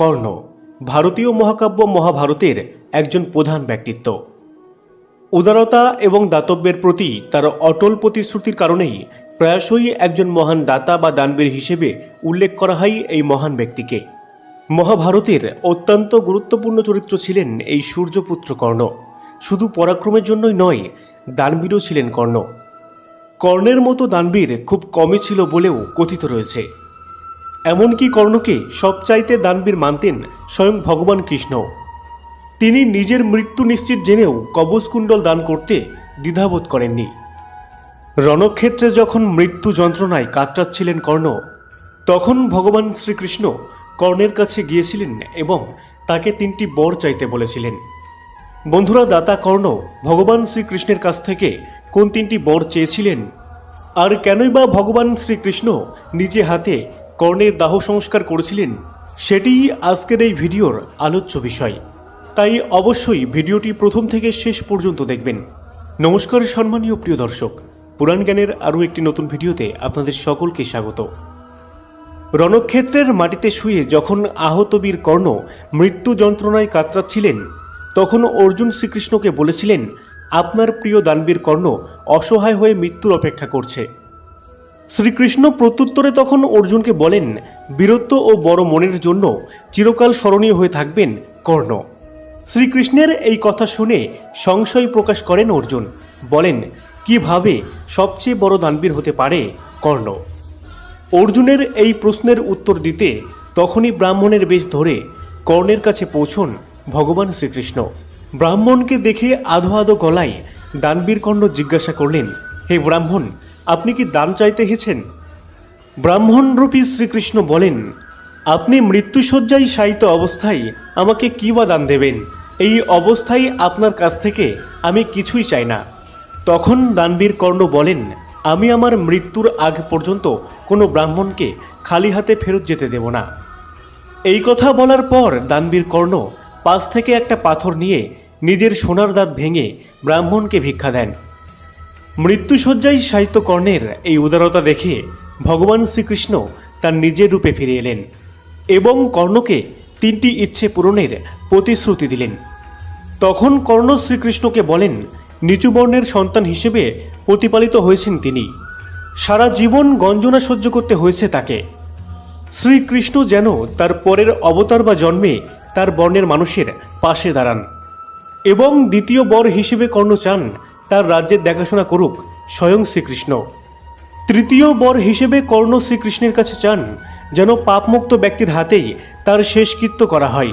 কর্ণ, ভারতীয় মহাকাব্য মহাভারতের একজন প্রধান ব্যক্তিত্ব। উদারতা এবং দাতব্যের প্রতি তার অটল প্রতিশ্রুতির কারণেই প্রায়শই একজন মহান দাতা বা দানবীর হিসেবে উল্লেখ করা হয় এই মহান ব্যক্তিকে। মহাভারতের অত্যন্ত গুরুত্বপূর্ণ চরিত্র ছিলেন এই সূর্যপুত্র কর্ণ। শুধু পরাক্রমের জন্যই নয়, দানবীরও ছিলেন কর্ণ। কর্ণের মতো দানবীর খুব কমই ছিল বলেও কথিত রয়েছে। এমনকি কর্ণকে সবচাইতে দানবীর মানতেন স্বয়ং ভগবান কৃষ্ণ? তিনি নিজের মৃত্যু নিশ্চিত জেনেও কবচকুণ্ডল দান করতে দ্বিধাবোধ করেননি। রণক্ষেত্রে যখন মৃত্যু যন্ত্রণায় কাতরাচ্ছিলেন কর্ণ, তখন ভগবান শ্রীকৃষ্ণ কর্ণের কাছে গিয়েছিলেন এবং তাকে তিনটি বর চাইতে বলেছিলেন। বন্ধুরা, দাতা কর্ণ, ভগবান শ্রীকৃষ্ণের কাছ থেকে কোন তিনটি বর চেয়েছিলেন? আর কেনই বা ভগবান শ্রীকৃষ্ণ নিজে হাতে কর্ণের দাহ সংস্কার করেছিলেন সেটিই আজকের এই ভিডিওর আলোচ্য বিষয়। তাই অবশ্যই ভিডিওটি প্রথম থেকে শেষ পর্যন্ত দেখবেন। নমস্কার সম্মানীয় প্রিয় দর্শক, পুরাণ জ্ঞানের আরও একটি নতুন ভিডিওতে আপনাদের সকলকে স্বাগত। রণক্ষেত্রের মাটিতে শুয়ে যখন আহত বীর কর্ণ মৃত্যু যন্ত্রণায় কাতরাচ্ছিলেন, তখন অর্জুন শ্রীকৃষ্ণকে বলেছিলেন, আপনার প্রিয় দানবীর কর্ণ অসহায় হয়ে মৃত্যুর অপেক্ষা করছে। শ্রীকৃষ্ণ প্রত্যুত্তরে তখন অর্জুনকে বলেন, বীরত্ব ও বড় মনের জন্য চিরকাল স্মরণীয় হয়ে থাকবেন কর্ণ। শ্রীকৃষ্ণের এই কথা শুনে সংশয় প্রকাশ করেন অর্জুন। বলেন, কীভাবে সবচেয়ে বড় দানবীর হতে পারে কর্ণ? অর্জুনের এই প্রশ্নের উত্তর দিতে তখনই ব্রাহ্মণের বেশ ধরে কর্ণের কাছে পৌঁছন ভগবান শ্রীকৃষ্ণ। ব্রাহ্মণকে দেখে আধো আধো গলায় দানবীর কর্ণ জিজ্ঞাসা করলেন, হে ব্রাহ্মণ আপনি কি দান চাইতে এসেছেন? ব্রাহ্মণরূপী শ্রীকৃষ্ণ বলেন, আপনি মৃত্যুসজ্জায় শায়িত অবস্থায় আমাকে কি বা দান দেবেন? এই অবস্থায় আপনার কাছ থেকে আমি কিছুই চাই না। তখন দানবীর কর্ণ বলেন, আমি আমার মৃত্যুর আগ পর্যন্ত কোনো ব্রাহ্মণকে খালি হাতে ফেরত যেতে দেব না। এই কথা বলার পর দানবীর কর্ণ পাশ থেকে একটা পাথর নিয়ে নিজের সোনার দাঁত ভেঙে ব্রাহ্মণকে ভিক্ষা দেন। মৃত্যুসজ্জায় সাহিত্য কর্ণের এই উদারতা দেখে ভগবান শ্রীকৃষ্ণ তার নিজের রূপে ফিরে এলেন এবং কর্ণকে তিনটি ইচ্ছে পূরণের প্রতিশ্রুতি দিলেন। তখন কর্ণ শ্রীকৃষ্ণকে বলেন নিচু বর্ণের সন্তান হিসেবে প্রতিপালিত হয়েছেন তিনি। সারা জীবন গঞ্জনা সহ্য করতে হয়েছে তাকে। শ্রীকৃষ্ণ যেন তার পরের অবতার বা জন্মে তার বর্ণের মানুষের পাশে দাঁড়ান এবং দ্বিতীয় বর হিসেবে কর্ণ চান তার রাজ্যের দেখাশোনা করুক, স্বয়ং শ্রীকৃষ্ণ। তৃতীয় বর হিসেবে কর্ণ শ্রীকৃষ্ণের কাছে চান, যেন পাপমুক্ত ব্যক্তির হাতেই তার শেষকৃত্য করা হয়।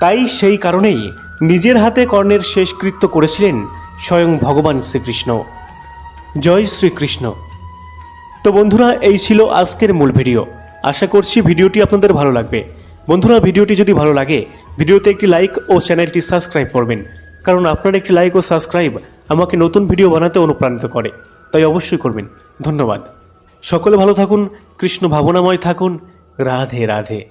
তাই সেই কারণেই নিজের হাতে কর্ণের শেষকৃত্য করেছিলেন স্বয়ং ভগবান শ্রীকৃষ্ণ। জয় শ্রীকৃষ্ণ। তো বন্ধুরা, এই ছিল আজকের মূল ভিডিও। আশা করছি ভিডিওটি আপনাদের ভালো লাগবে। বন্ধুরা, ভিডিওটি যদি ভালো লাগে, ভিডিওতে একটি লাইক ও চ্যানেলটি সাবস্ক্রাইব করবেন। কারণ আপনার একটি লাইক ও সাবস্ক্রাইব আমাকে নতুন ভিডিও বানাতে অনুপ্রাণিত করে। তাই অবশ্যই করবেন। ধন্যবাদ। সকলে ভালো থাকুন, কৃষ্ণ ভাবনাময় থাকুন। রাধে রাধে।